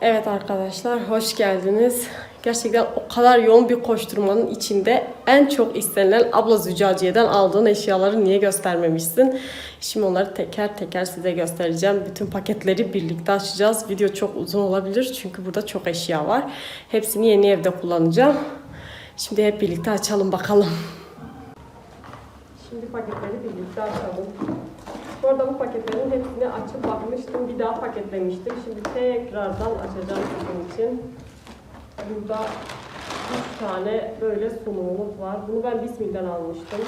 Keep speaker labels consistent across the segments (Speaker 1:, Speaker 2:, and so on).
Speaker 1: Evet arkadaşlar hoş geldiniz. Gerçekten o kadar yoğun bir koşturmanın içinde en çok istenilen abla züccaciyeden aldığın eşyaları niye göstermemişsin? Şimdi onları teker teker size göstereceğim. Bütün paketleri birlikte açacağız. Video çok uzun olabilir çünkü burada çok eşya var. Hepsini yeni evde kullanacağım. Şimdi hep birlikte açalım bakalım. Şimdi paketleri birlikte açalım. Bu arada bu paketlerin hepsini açıp bakmıştım. Bir daha paketlemiştim. Şimdi tekrardan açacağım sizin için. Burada 3 tane böyle sunumumuz var. Bunu ben Bismil'den almıştım.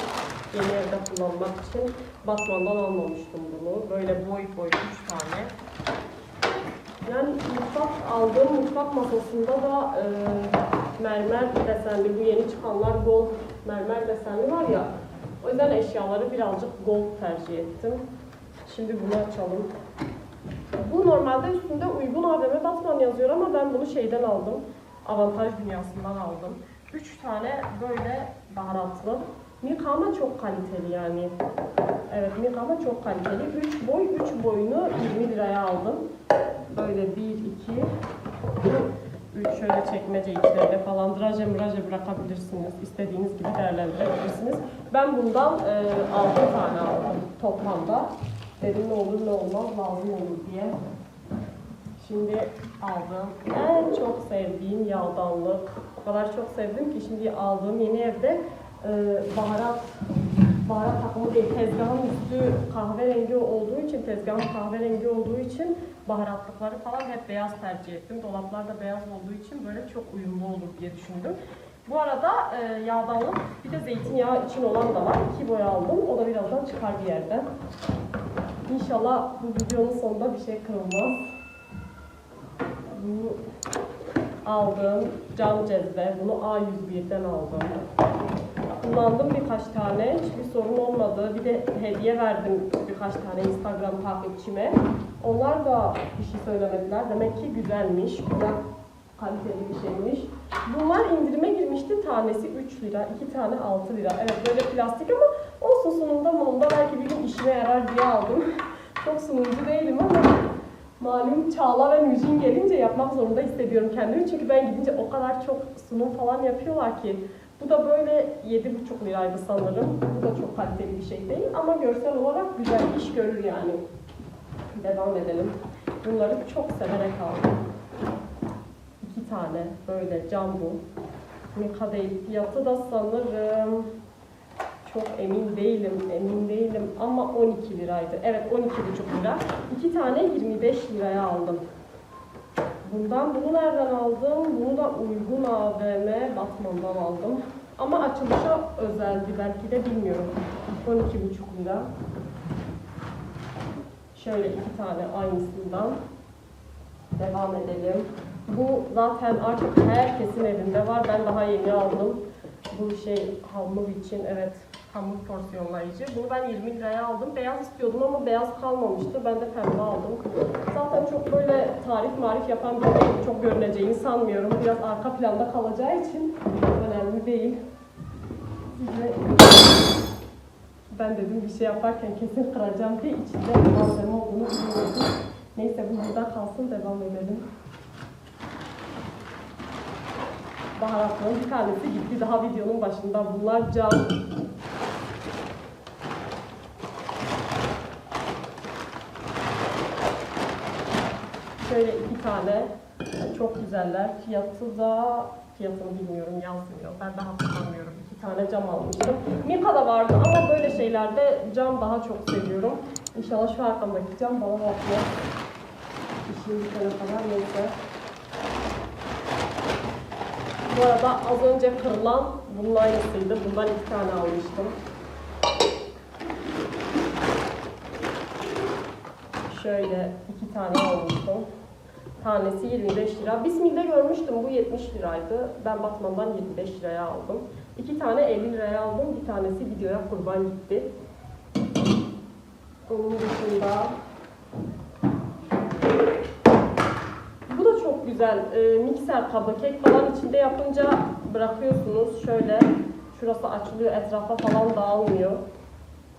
Speaker 1: Yeni evde kullanmak için. Batman'dan almamıştım bunu. Böyle boy boy 3 tane. Yani mutfak aldığım mutfak masasında da e, mermer desenli, bu yeni çıkanlar gold mermer desenli var ya. O yüzden eşyaları birazcık gold tercih ettim. Şimdi bunu açalım. Bu normalde üstünde uygun AVM Batman yazıyor ama ben bunu şeyden aldım. Avantaj dünyasından aldım. 3 tane böyle baharatlı. Mikama çok kaliteli yani. Evet Mikama çok kaliteli. 3 boy, 3 boyunu 20 liraya aldım. Böyle 1, 2, 3 şöyle çekmece içlerinde falan draje mıraje bırakabilirsiniz. İstediğiniz gibi değerlendirebilirsiniz. Ben bundan e, 6 tane aldım toplamda. Dedim ne olur ne olmaz lazım olur diye. Şimdi aldığım en çok sevdiğim yağdanlık. O kadar çok sevdim ki şimdi aldığım yeni evde e, baharat baharat takımı değil. Tezgahın üstü kahverengi olduğu için, tezgahın kahverengi olduğu için baharatlıkları falan hep beyaz tercih ettim. Dolaplar da beyaz olduğu için böyle çok uyumlu olur diye düşündüm. Bu arada e, yağdanlık bir de zeytinyağı için olan da var. İki boy aldım. O da birazdan çıkar bir yerden. İnşallah bu videonun sonunda bir şey kırılmaz. Bu aldığım cam cezve. Bunu A101'den aldım. Kullandım birkaç tane. Hiçbir sorun olmadı. Bir de hediye verdim birkaç tane Instagram takipçime. Onlar da bir şey söylemediler. Demek ki güzelmiş. Güzel kaliteli bir şeymiş. Bunlar indirime girmişti. Tanesi 3 lira. 2 tane 6 lira. Evet böyle plastik ama olsun sunumda munumda belki bir gün işime yarar diye aldım. Çok sunumcu değilim ama malum Çağla ve Nujin gelince yapmak zorunda hissediyorum kendimi. Çünkü ben gidince o kadar çok sunum falan yapıyorlar ki. Bu da böyle 7,5 liraydı sanırım. Bu da çok kaliteli bir şey değil ama görsel olarak güzel iş görür yani. Devam edelim. Bunları çok severek aldım. İki tane böyle cam bu. Mika değil. Fiyatı da sanırım çok emin değilim, emin değilim ama 12 liraydı. Evet 12,5 lira. İki tane 25 liraya aldım. Bundan bunu nereden aldım? Bunu da uygun AVM Batman'dan aldım. Ama açılışa özeldi belki de bilmiyorum. 12,5 lira. Şöyle iki tane aynısından. Devam edelim. Bu zaten artık herkesin evinde var. Ben daha yeni aldım. Bu şey hamur için evet hamur porsiyonlayıcı. Bunu ben 20 liraya aldım. Beyaz istiyordum ama beyaz kalmamıştı. Ben de pembe aldım. Zaten çok böyle tarif marif yapan biri çok görüneceğini sanmıyorum. Biraz arka planda kalacağı için önemli değil. Size ben dedim bir şey yaparken kesin kıracağım diye içinde malzeme olduğunu bilmiyordum. Neyse bu burada kalsın devam edelim. Baharatların bir tanesi gitti daha videonun başında. Bunlar cam. Şöyle iki tane çok güzeller. Fiyatı da fiyatını bilmiyorum yazmıyor. Ben de hatırlamıyorum. İki tane cam almıştım. Mika'da vardı ama böyle şeylerde cam daha çok seviyorum. İnşallah şu arkamdaki cam bana bakmıyor. İşin bitene kadar neyse. Bu arada az önce kırılan bunun aynısıydı. Bundan iki tane almıştım. Şöyle iki tane almıştım. Tanesi 25 lira. Bismillah görmüştüm bu 70 liraydı. Ben Batman'dan 25 liraya aldım. İki tane 50 liraya aldım. Bir tanesi videoya kurban gitti. Onun dışında güzel. Ee, mikser kabı, kek falan içinde yapınca bırakıyorsunuz. Şöyle şurası açılıyor, etrafa falan dağılmıyor.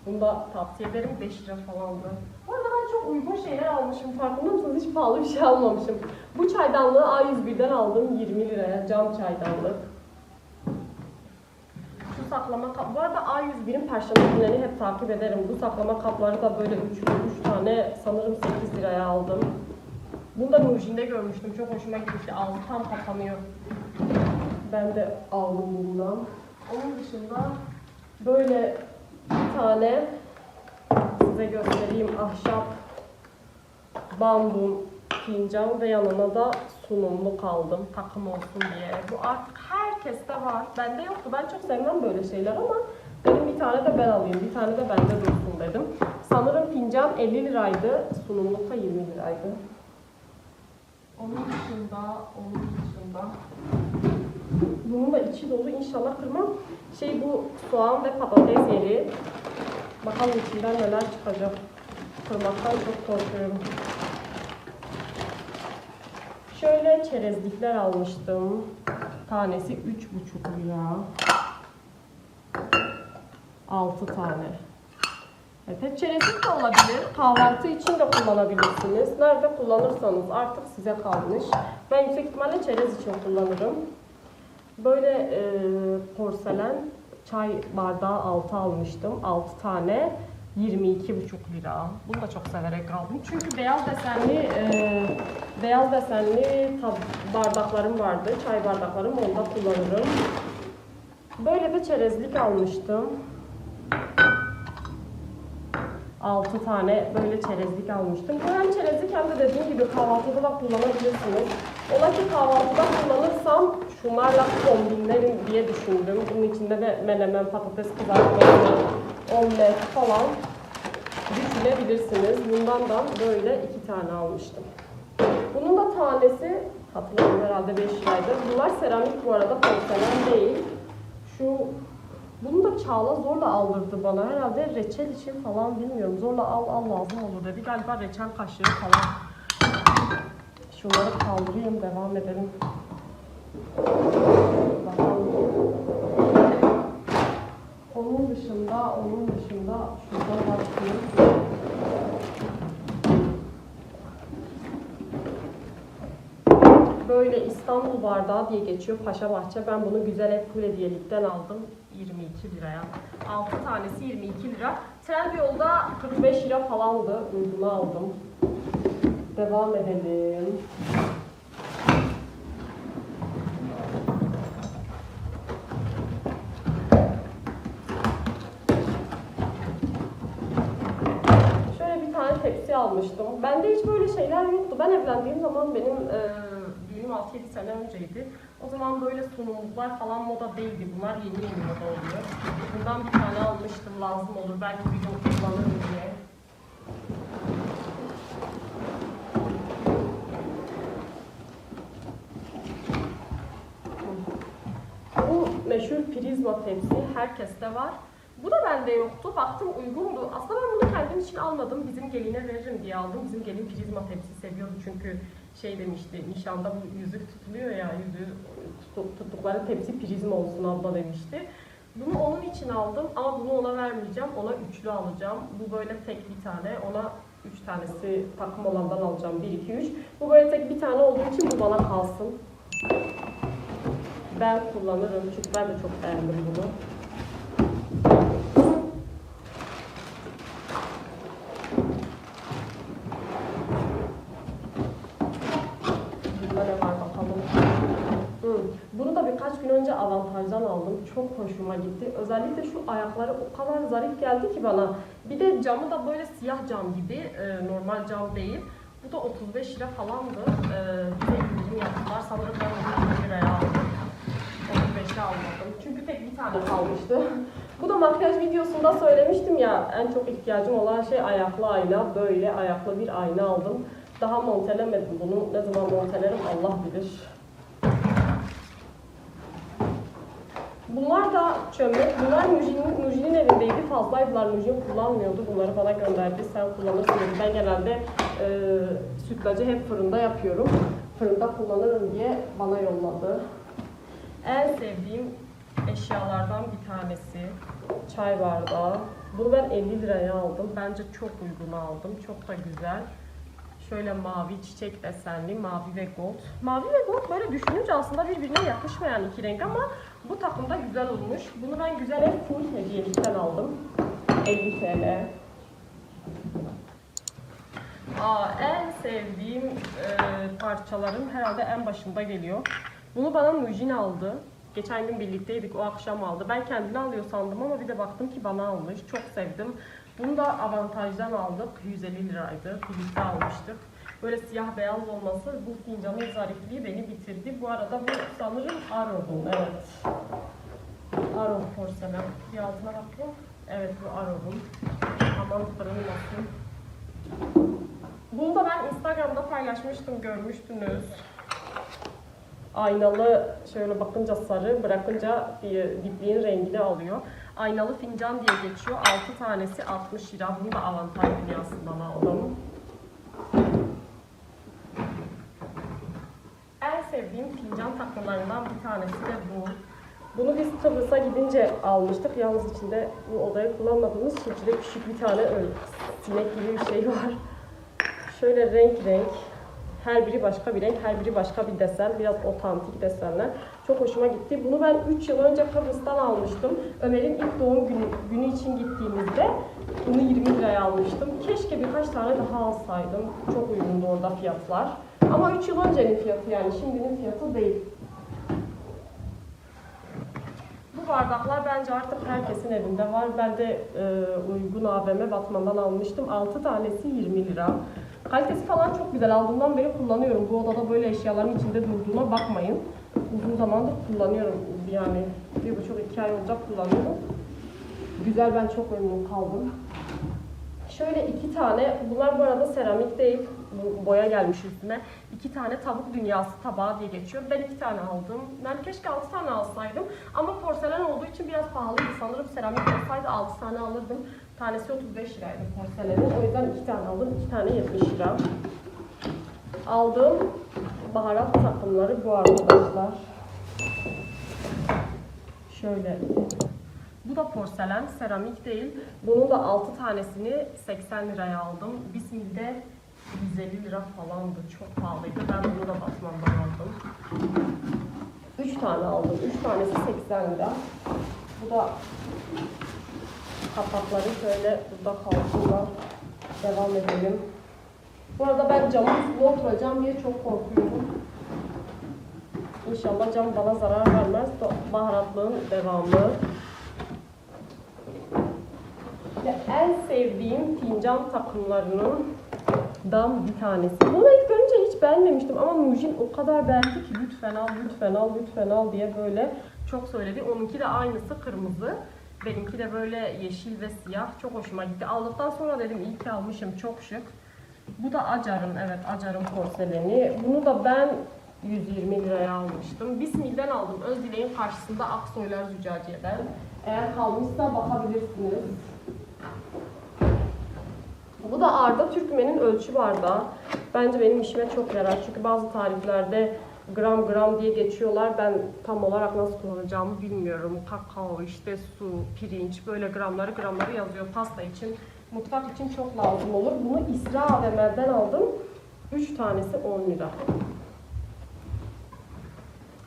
Speaker 1: Bunu da tavsiye ederim. 5 lira falandı. Bu arada ben çok uygun şeyler almışım. Farkında mısınız? Hiç pahalı bir şey almamışım. Bu çaydanlığı A101'den aldım 20 liraya. Cam çaydanlık. Şu saklama kap... Bu arada A101'in perşembe günleri hep takip ederim. Bu saklama kapları da böyle 3 3 tane sanırım 8 liraya aldım. Bunu da Nurjin'de görmüştüm. Çok hoşuma gitmişti. Ağzı tam kapanıyor. Ben de aldım bundan. Onun dışında böyle bir tane size göstereyim ahşap bambu fincan ve yanına da sunumluk aldım takım olsun diye. Bu artık herkeste var. Bende yoktu. Ben çok sevmem böyle şeyler ama dedim bir tane de ben alayım. Bir tane de bende dursun dedim. Sanırım fincan 50 liraydı. Sunumluk da 20 liraydı. Onun dışında, onun dışında bunun da içi dolu inşallah kırmam. Şey bu soğan ve patates yeri. Bakalım içinden neler çıkacak. Kırmaktan çok korkuyorum. Şöyle çerezlikler almıştım. Tanesi 3,5 lira. 6 tane. Evet, çerezlik de olabilir. Kahvaltı için de kullanabilirsiniz. Nerede kullanırsanız artık size kalmış. Ben yüksek ihtimalle çerez için kullanırım. Böyle e, porselen çay bardağı altı almıştım. 6 tane 22,5 lira. Bunu da çok severek aldım. Çünkü beyaz desenli e, beyaz desenli bardaklarım vardı. Çay bardaklarım onda kullanırım. Böyle de çerezlik almıştım. 6 tane böyle çerezlik almıştım. Bu hem çerezlik hem de dediğim gibi kahvaltıda da kullanabilirsiniz. Ola ki kahvaltıda kullanırsam şunlarla kombinlerim diye düşündüm. Bunun içinde de menemen, patates kızartması, omlet falan düşünebilirsiniz. Bundan da böyle iki tane almıştım. Bunun da tanesi hatırlamıyorum herhalde 5 liraydı. Bunlar seramik bu arada porselen değil. Şu bunu da Çağla zorla aldırdı bana. Herhalde reçel için falan bilmiyorum. Zorla al al lazım olur dedi. Galiba reçel kaşığı falan. Şunları kaldırayım devam edelim. Onun dışında, onun dışında şuradan başlayayım. Böyle İstanbul bardağı diye geçiyor Paşa Bahçe. Ben bunu Güzel Ev Kule hediyelikten aldım. 22 liraya. 6 tanesi 22 lira. Trendyol'da 45 lira falandı. Uyguna aldım. Devam edelim. Şöyle bir tane tepsi almıştım. Bende hiç böyle şeyler yoktu. Ben evlendiğim zaman benim e, düğünüm 6-7 sene önceydi. O zaman böyle sunumluklar falan moda değildi. Bunlar yeni yeni moda oluyor. Bundan bir tane almıştım. Lazım olur. Belki bir gün kullanırım diye. Bu meşhur prizma tepsi herkeste var. Bu da bende yoktu. Baktım uygundu. Aslında ben bunu kendim için almadım. Bizim geline veririm diye aldım. Bizim gelin prizma tepsi seviyordu çünkü şey demişti. Nişanda bu yüzük tutuluyor ya. Yüzüğü tuttukları tepsi prizma olsun abla demişti. Bunu onun için aldım ama bunu ona vermeyeceğim. Ona üçlü alacağım. Bu böyle tek bir tane. Ona üç tanesi takım olandan alacağım. Bir, iki, üç. Bu böyle tek bir tane olduğu için bu bana kalsın. Ben kullanırım çünkü ben de çok beğendim bunu. Önce avantajdan aldım. Çok hoşuma gitti. Özellikle şu ayakları o kadar zarif geldi ki bana. Bir de camı da böyle siyah cam gibi, e, normal cam değil. Bu da 35 lira falandı. E, bize indirim yaptılar. Sanırım ben onu 20 liraya aldım. 35'e almadım. Çünkü tek bir tane kalmıştı. Bu da makyaj videosunda söylemiştim ya en çok ihtiyacım olan şey ayaklı ayna. Böyle ayaklı bir ayna aldım. Daha montelemedim bunu. Ne zaman montelerim Allah bilir. Bunlar da çömlek. Bunlar Nujin'in Nujin'in evindeydi. Fazlaydılar. Nujin kullanmıyordu. Bunları bana gönderdi. Sen kullanırsın dedi. Ben genelde e, sütlacı hep fırında yapıyorum. Fırında kullanırım diye bana yolladı. En sevdiğim eşyalardan bir tanesi çay bardağı. Bunu ben 50 liraya aldım. Bence çok uygun aldım. Çok da güzel. Şöyle mavi çiçek desenli, mavi ve gold. Mavi ve gold böyle düşününce aslında birbirine yakışmayan iki renk ama bu takımda güzel olmuş. Bunu ben güzel ev full hediyelikten aldım. 50 TL. Aa, en sevdiğim e, parçalarım herhalde en başında geliyor. Bunu bana Nujin aldı. Geçen gün birlikteydik, o akşam aldı. Ben kendine alıyor sandım ama bir de baktım ki bana almış. Çok sevdim. Bunu da avantajdan aldık. 150 liraydı. Birlikte almıştık. Böyle siyah beyaz olması bu fincanın zarifliği beni bitirdi. Bu arada bu sanırım Arov'un. Evet. Arov porselen. Bir altına bakayım. Evet bu Arov'un. Aman kırılmasın. Bunu da ben Instagram'da paylaşmıştım, görmüştünüz. Aynalı şöyle bakınca sarı, bırakınca dipliğin rengini alıyor. Aynalı fincan diye geçiyor. 6 tanesi 60 lira. Bunu da avantaj dünyasından aldım. En sevdiğim fincan takımlarından bir tanesi de bu. Bunu biz Kıbrıs'a gidince almıştık. Yalnız içinde bu odayı kullanmadığımız için küçük bir tane öyle sinek gibi bir şey var. Şöyle renk renk. Her biri başka bir renk, her biri başka bir desen. Biraz otantik desenler. Çok hoşuma gitti. Bunu ben 3 yıl önce Kıbrıs'tan almıştım. Ömer'in ilk doğum günü, günü için gittiğimizde bunu 20 liraya almıştım. Keşke birkaç tane daha alsaydım. Çok uygundu orada fiyatlar. Ama 3 yıl öncenin fiyatı yani şimdinin fiyatı değil. Bu bardaklar bence artık herkesin evinde var. Ben de e, uygun AVM Batman'dan almıştım. 6 tanesi 20 lira. Kalitesi falan çok güzel. Aldığımdan beri kullanıyorum. Bu odada böyle eşyaların içinde durduğuna bakmayın. Uzun zamandır kullanıyorum. Yani bir buçuk iki ay olacak kullanıyorum. Güzel ben çok memnun kaldım. Şöyle iki tane, bunlar bu arada seramik değil, boya gelmiş üstüne. İki tane tavuk dünyası tabağı diye geçiyor. Ben iki tane aldım. Ben keşke altı tane alsaydım. Ama porselen olduğu için biraz pahalıydı. Sanırım seramik olsaydı altı tane alırdım. Tanesi 35 liraydı porselenin. O yüzden iki tane aldım. İki tane 70 lira. Aldığım baharat takımları bu arkadaşlar. Şöyle bu da porselen, seramik değil. Bunun da 6 tanesini 80 liraya aldım. Bismil'de 150 lira falandı. Çok pahalıydı. Ben bunu da Batman'dan aldım. 3 tane aldım. 3 tanesi 80 lira. Bu da kapakları şöyle burada kalsınlar. Devam edelim. Bu arada ben camın üstüne oturacağım diye çok korkuyorum. İnşallah cam bana zarar vermez. Baharatlığın devamı. Ve en sevdiğim fincan takımlarının dan bir tanesi. Bunu ilk görünce hiç beğenmemiştim ama Nujin o kadar beğendi ki lütfen al, lütfen al, lütfen al diye böyle çok söyledi. Onunki de aynısı kırmızı. Benimki de böyle yeşil ve siyah. Çok hoşuma gitti. Aldıktan sonra dedim iyi ki almışım. Çok şık. Bu da Acar'ın, evet Acar'ın porseleni. Bunu da ben 120 liraya almıştım. Bismil'den aldım. Özdileğin karşısında Aksoylar Züccaciye'den. Eğer kalmışsa bakabilirsiniz. Bu da Arda Türkmen'in ölçü bardağı. Bence benim işime çok yarar. Çünkü bazı tariflerde gram gram diye geçiyorlar. Ben tam olarak nasıl kullanacağımı bilmiyorum. Kakao, işte su, pirinç böyle gramları gramları yazıyor pasta için. Mutfak için çok lazım olur. Bunu İsra AVM'den aldım. 3 tanesi 10 lira.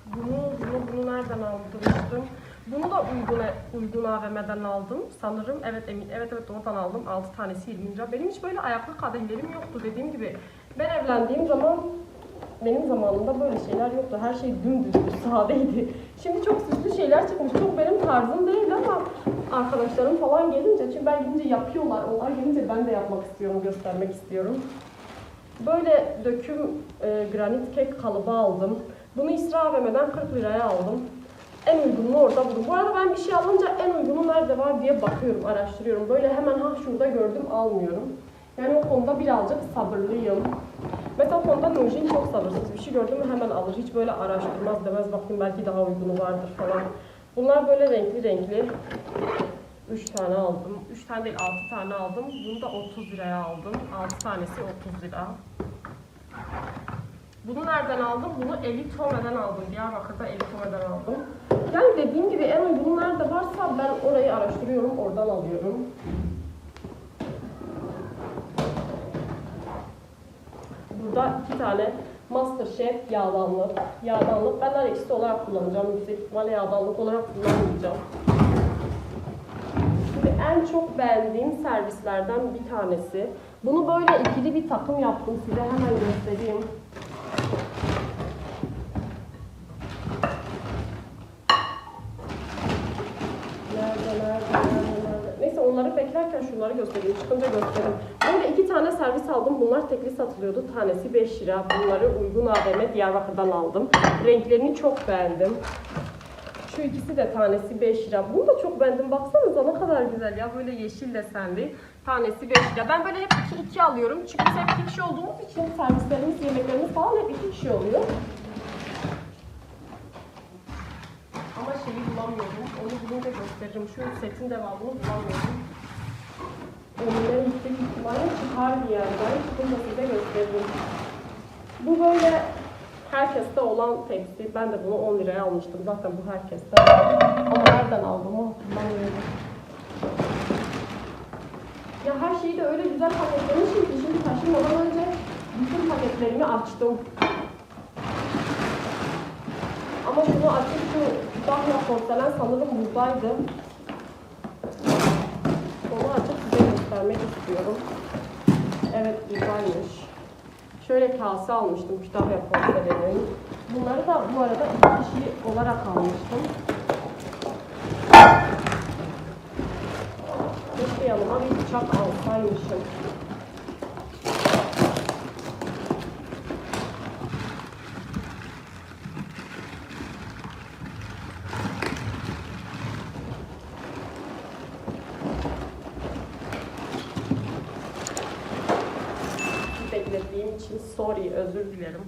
Speaker 1: Bunu, bunu, bunu nereden almıştım? Bunu da uygun, uygun AVM'den aldım sanırım. Evet emin, evet evet oradan aldım. 6 tanesi 20 lira. Benim hiç böyle ayaklı kadehlerim yoktu dediğim gibi. Ben evlendiğim zaman benim zamanımda böyle şeyler yoktu. Her şey dümdüzdü, sadeydi. Şimdi çok süslü şeyler çıkmış. Çok benim tarzım değil ama arkadaşlarım falan gelince, çünkü ben gidince yapıyorlar. Onlar gelince ben de yapmak istiyorum, göstermek istiyorum. Böyle döküm e, granit kek kalıbı aldım. Bunu İsra AVM'den 40 liraya aldım. En uygununu orada buldum. Bu arada ben bir şey alınca en uygunu nerede var diye bakıyorum, araştırıyorum. Böyle hemen ha şurada gördüm almıyorum. Yani o konuda birazcık sabırlıyım. Mesela o konuda Nujin çok sabırsız. Bir şey gördü mü hemen alır. Hiç böyle araştırmaz demez. Bakayım belki daha uygunu vardır falan. Bunlar böyle renkli renkli. 3 tane aldım. 3 tane değil 6 tane aldım. Bunu da 30 liraya aldım. 6 tanesi 30 lira. Bunu nereden aldım? Bunu Elitome'den aldım. Diyarbakır'da Elitome'den aldım. Yani dediğim gibi en uygun nerede varsa ben orayı araştırıyorum, oradan alıyorum. Burada iki tane Masterchef yağdanlık. Yağdanlık ben her ikisi olarak kullanacağım. Yüksek ihtimalle yağdanlık olarak kullanmayacağım. Şimdi en çok beğendiğim servislerden bir tanesi. Bunu böyle ikili bir takım yaptım. Size hemen göstereyim. Nerede, nerede, nerede, nerede? Neyse onları beklerken şunları göstereyim. Çıkınca göstereyim. Böyle iki tane servis aldım. Bunlar tekli satılıyordu. Tanesi 5 lira. Bunları uygun AVM Diyarbakır'dan aldım. Renklerini çok beğendim. Şu ikisi de tanesi 5 lira. Bunu da çok beğendim. Baksanıza ne kadar güzel ya. Böyle yeşil desenli. Tanesi 5 lira. Ben böyle hep 2-2 alıyorum. Çünkü hep 2 kişi olduğumuz için servislerimiz, yemeklerimiz falan hep 2 kişi oluyor. Ama şeyi bulamıyorum. Onu bulunca gösteririm. Şu setin devamını bulamıyorum. Önüne yüksek ihtimalle çıkar bir yerden. Çıkınca size gösteririm. Bu böyle herkeste olan tepsi. Ben de bunu 10 liraya almıştım. Zaten bu herkeste. Ama nereden aldım o hatırlamıyorum. Ya her şeyi de öyle güzel paketlemişim ki şimdi taşınmadan önce bütün paketlerimi açtım. Ama şunu açıp şu Dahya porselen sanırım buradaydı. Onu açıp göstermek istiyorum. Evet buradaymış. Şöyle kase almıştım Kütahya porselenin. Bunları da bu arada iki kişi olarak almıştım. Keşke yanıma bir bıçak alsaymışım. Beklettiğim için sorry, özür dilerim.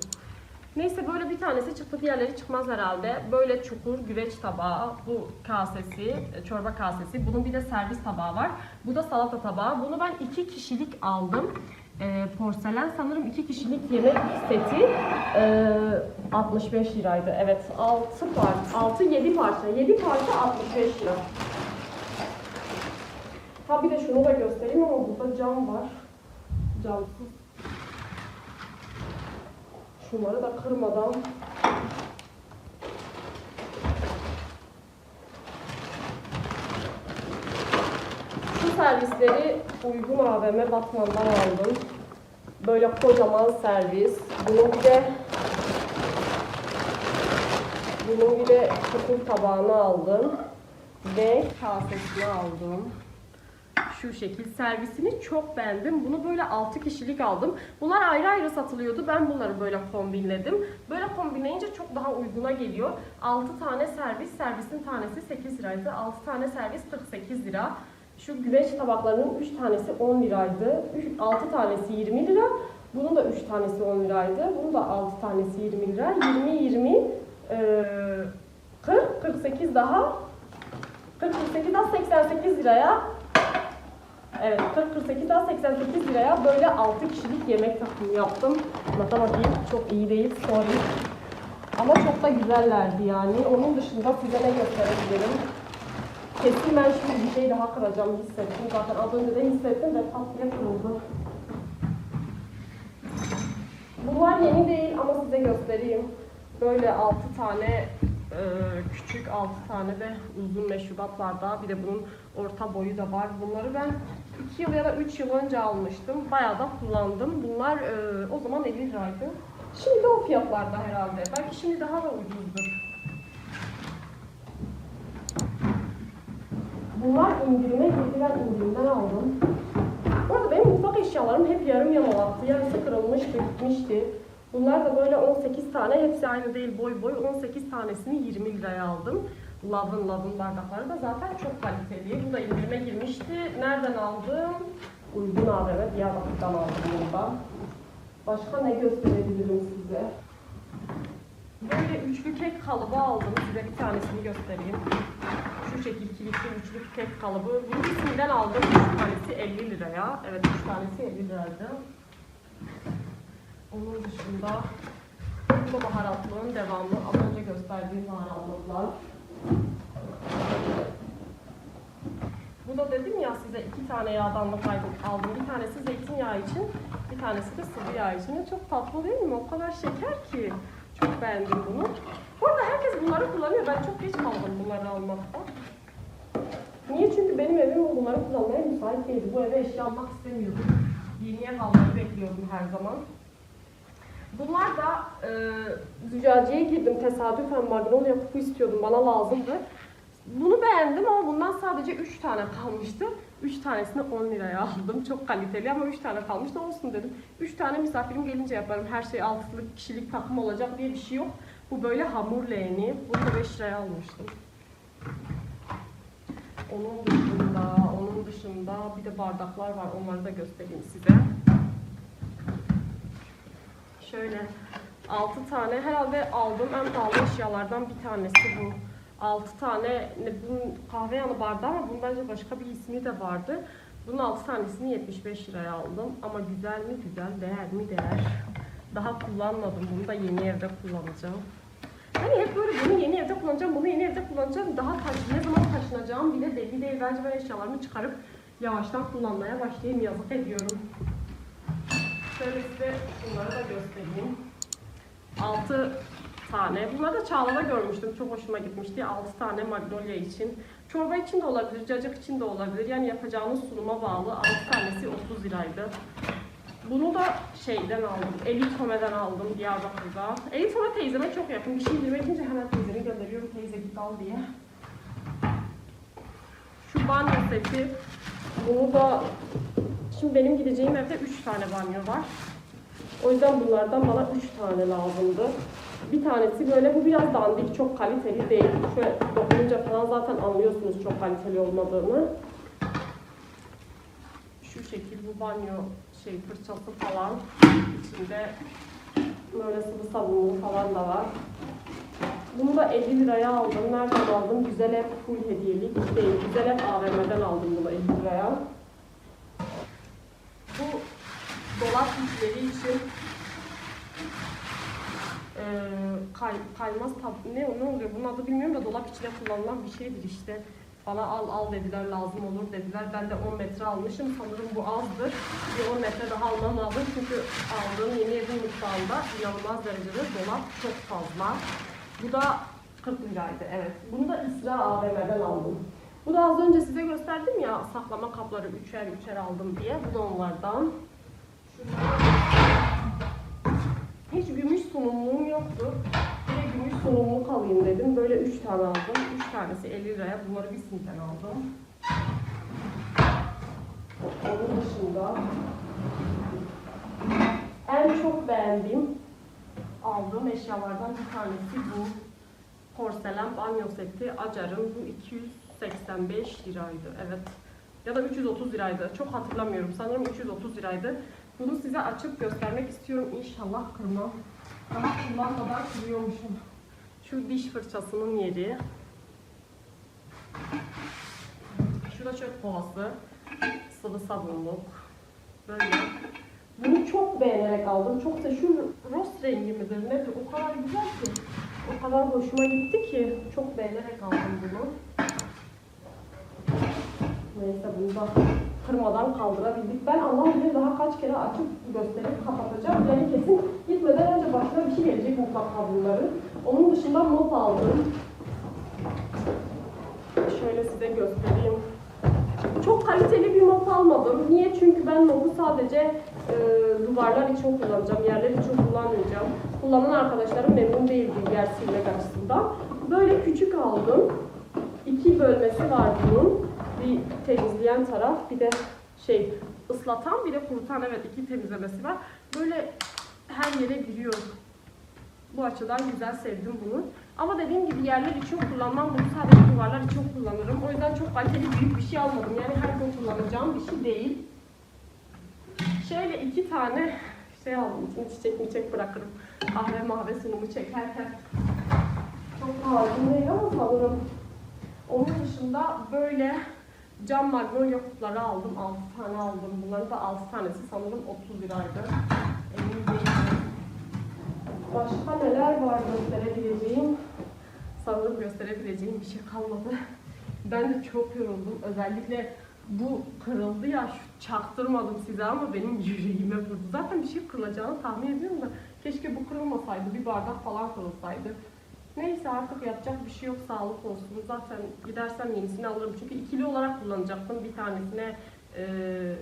Speaker 1: Neyse böyle bir tanesi çıktı, diğerleri çıkmaz herhalde. Böyle çukur güveç tabağı, bu kasesi, e, çorba kasesi. Bunun bir de servis tabağı var. Bu da salata tabağı. Bunu ben iki kişilik aldım. Ee, porselen sanırım iki kişilik yemek seti ee, 65 liraydı. Evet 6 parça, 6 7 parça, 7 parça 65 lira. Ha bir de şunu da göstereyim ama burada cam var. Camsız Şunları da kırmadan Şu servisleri uygun AVM Batman'dan aldım. Böyle kocaman servis. Bunun bir de bunun bir de çukur tabağını aldım. Ve kasesini aldım şu şekil servisini çok beğendim. Bunu böyle 6 kişilik aldım. Bunlar ayrı ayrı satılıyordu. Ben bunları böyle kombinledim. Böyle kombinleyince çok daha uyguna geliyor. 6 tane servis. Servisin tanesi 8 liraydı. 6 tane servis 48 lira. Şu güveç tabaklarının 3 tanesi 10 liraydı. 6 tanesi 20 lira. Bunun da 3 tanesi 10 liraydı. Bunun da 6 tanesi 20 lira. 20 20 eee 40 48 daha 40 48 daha 88 liraya Evet 40-48 daha 88 liraya böyle 6 kişilik yemek takımı yaptım. Matematiğim çok iyi değil sorry. Ama çok da güzellerdi yani. Onun dışında size ne gösterebilirim? Kesin ben şimdi bir şey daha kıracağım hissettim. Zaten az önce de hissettim de pat diye kırıldı. Bunlar yeni değil ama size göstereyim. Böyle 6 tane e, küçük 6 tane de uzun meşrubat daha. Bir de bunun orta boyu da var. Bunları ben 2 yıl ya da 3 yıl önce almıştım. Bayağı da kullandım. Bunlar e, o zaman 50 liraydı. Şimdi o fiyatlarda herhalde. Belki şimdi daha da ucuzdur. Bunlar indirime girdi. Ben indirimden aldım. Bu arada benim mutfak eşyalarım hep yarım yamalaktı. Yarısı kırılmıştı, gitmişti. Bunlar da böyle 18 tane, hepsi aynı değil boy boy. 18 tanesini 20 liraya aldım. Lavın lavın bardakları da zaten çok kaliteli. Bu da indirime girmişti. Nereden aldım? Uygun AVM Diyarbakır'dan aldım bunu da. Başka ne gösterebilirim size? Böyle üçlü kek kalıbı aldım. Size bir tanesini göstereyim. Şu şekil kilitli üçlü kek kalıbı. Bunu ikisinden aldım. Üç tanesi 50 liraya. Evet üç tanesi 50 liraydı. Onun dışında bu da baharatlığın devamı. Az önce gösterdiğim baharatlıklar. Burada dedim ya size iki tane yağdan da aldım. Bir tanesi zeytinyağı için, bir tanesi de sıvı yağ için. Çok tatlı değil mi? O kadar şeker ki. Çok beğendim bunu. Bu arada herkes bunları kullanıyor. Ben çok geç kaldım bunları almakta. Niye? Çünkü benim evim bunları kullanmaya müsait değildi. Bu eve eşya almak istemiyordum. Giyiniye kalmayı bekliyordum her zaman. Bunlar da e, züccaciyeye girdim. Tesadüfen magnolia kupu istiyordum. Bana lazımdı. Bunu beğendim ama bundan sadece 3 tane kalmıştı. 3 tanesini 10 liraya aldım. Çok kaliteli ama 3 tane kalmıştı. Olsun dedim. 3 tane misafirim gelince yaparım. Her şey altılık kişilik takım olacak diye bir şey yok. Bu böyle hamur leğeni. Bunu da 5 liraya almıştım. Onun dışında, onun dışında bir de bardaklar var. Onları da göstereyim size. Şöyle 6 tane herhalde aldığım en pahalı eşyalardan bir tanesi bu. 6 tane ne, bunun kahve yanı bardağı ama bunun bence başka bir ismi de vardı. Bunun 6 tanesini 75 liraya aldım. Ama güzel mi güzel, değer mi değer. Daha kullanmadım. Bunu da yeni evde kullanacağım. Hani hep böyle bunu yeni evde kullanacağım, bunu yeni evde kullanacağım. Daha taş, ne zaman taşınacağım bile belli değil. Bence ben eşyalarımı çıkarıp yavaştan kullanmaya başlayayım. Yazık ediyorum. Şöyle size şunları da göstereyim. 6 tane. Bunları da Çağla'da görmüştüm. Çok hoşuma gitmişti. 6 tane magnolia için. Çorba için de olabilir, cacık için de olabilir. Yani yapacağınız sunuma bağlı. 6 tanesi 30 liraydı. Bunu da şeyden aldım. Elit Home'den aldım Diyarbakır'da. Elit Home teyzeme çok yakın. Bir şey indirmek için hemen teyzemi gönderiyorum. Teyze git al diye. Şu banyo seti. Bunu da Şimdi benim gideceğim evde 3 tane banyo var. O yüzden bunlardan bana 3 tane lazımdı. Bir tanesi böyle, bu biraz dandik, çok kaliteli değil. Şöyle dokununca falan zaten anlıyorsunuz çok kaliteli olmadığını. Şu şekil bu banyo şey fırçası falan. İçinde böyle sıvı sabunlu falan da var. Bunu da 50 liraya aldım. Nereden aldım? Güzel Ev full hediyelik değil. Güzel Ev AVM'den aldım bunu 50 liraya. Bu dolap yükleri için eee kay, kaymaz tab ne ne oluyor bunun adı bilmiyorum da dolap içine kullanılan bir şeydir işte. Bana al al dediler lazım olur dediler. Ben de 10 metre almışım. Sanırım bu azdır. Bir 10 metre daha almam lazım. Çünkü aldığım yeni evin mutfağında inanılmaz derecede dolap çok fazla. Bu da 40 liraydı evet. Bunu da İsra AVM'den aldım. Bu da az önce size gösterdim ya saklama kapları üçer üçer aldım diye. Bu da onlardan. Hiç gümüş sunumluğum yoktu. Bir de gümüş sunumluk alayım dedim. Böyle üç tane aldım. Üç tanesi 50 liraya. Bunları bir sinten aldım. Onun dışında en çok beğendiğim aldığım eşyalardan bir tanesi bu. Porselen banyo seti Acar'ın. Bu 285 liraydı. Evet. Ya da 330 liraydı. Çok hatırlamıyorum. Sanırım 330 liraydı. Bunu size açıp göstermek istiyorum. İnşallah kırmam. Daha kullanmadan kırıyormuşum. Şu diş fırçasının yeri. Şu da çöp kovası. Sıvı sabunluk. Böyle. Bunu çok beğenerek aldım. Çok da şu rost rengi midir nedir? O kadar güzel ki. O kadar hoşuma gitti ki. Çok beğenerek aldım bunu. Neyse bunu da kırmadan kaldırabildik. Ben Allah bilir daha kaç kere açıp gösterip kapatacağım. Yani kesin gitmeden önce başına bir şey gelecek mutlaka bunların. Onun dışında mop aldım. Şöyle size göstereyim. Çok kaliteli bir mop almadım. Niye? Çünkü ben mopu sadece e, duvarlar için kullanacağım, yerler için kullanmayacağım. Kullanan arkadaşlarım memnun değildi yer silmek açısından. Böyle küçük aldım. İki bölmesi var bunun. Bir temizleyen taraf, bir de şey ıslatan, bir de kurutan. Evet iki temizlemesi var. Böyle her yere giriyor. Bu açıdan güzel sevdim bunu. Ama dediğim gibi yerler için kullanmam. Bunu sadece duvarlar için kullanırım. O yüzden çok kaliteli büyük bir şey almadım. Yani her gün kullanacağım bir şey değil. Şöyle iki tane şey aldım. Şimdi çiçek mi çek bırakırım. Kahve mahve sunumu çekerken. Çok lazım değil ama sanırım. Onun dışında böyle cam magnolia kupları aldım. 6 tane aldım. Bunların da 6 tanesi sanırım 30 liraydı. Emin değilim. Başka neler var gösterebileceğim? Sanırım gösterebileceğim bir şey kalmadı. Ben de çok yoruldum. Özellikle Bu kırıldı ya şu çaktırmadım size ama benim yüreğime vurdu. Zaten bir şey kırılacağını tahmin ediyorum da keşke bu kırılmasaydı. Bir bardak falan kırılsaydı. Neyse artık yapacak bir şey yok sağlık olsun. Zaten gidersem yenisini alırım. Çünkü ikili olarak kullanacaktım. Bir tanesine eee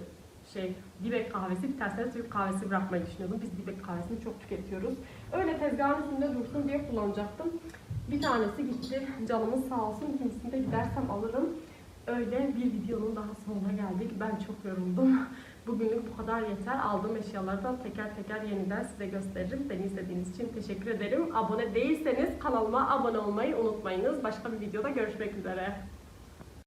Speaker 1: şey dibek kahvesi, bir tanesine Türk kahvesi bırakmayı düşünüyordum. Biz dibek kahvesini çok tüketiyoruz. Öyle tezgahın üstünde dursun diye kullanacaktım. Bir tanesi gitti. Canımız sağ olsun. İkincisini de gidersem alırım. Öyle bir videonun daha sonuna geldik. Ben çok yoruldum. Bugünlük bu kadar yeter. Aldığım eşyalardan teker teker yeniden size gösteririm. Beni izlediğiniz için teşekkür ederim. Abone değilseniz kanalıma abone olmayı unutmayınız. Başka bir videoda görüşmek üzere.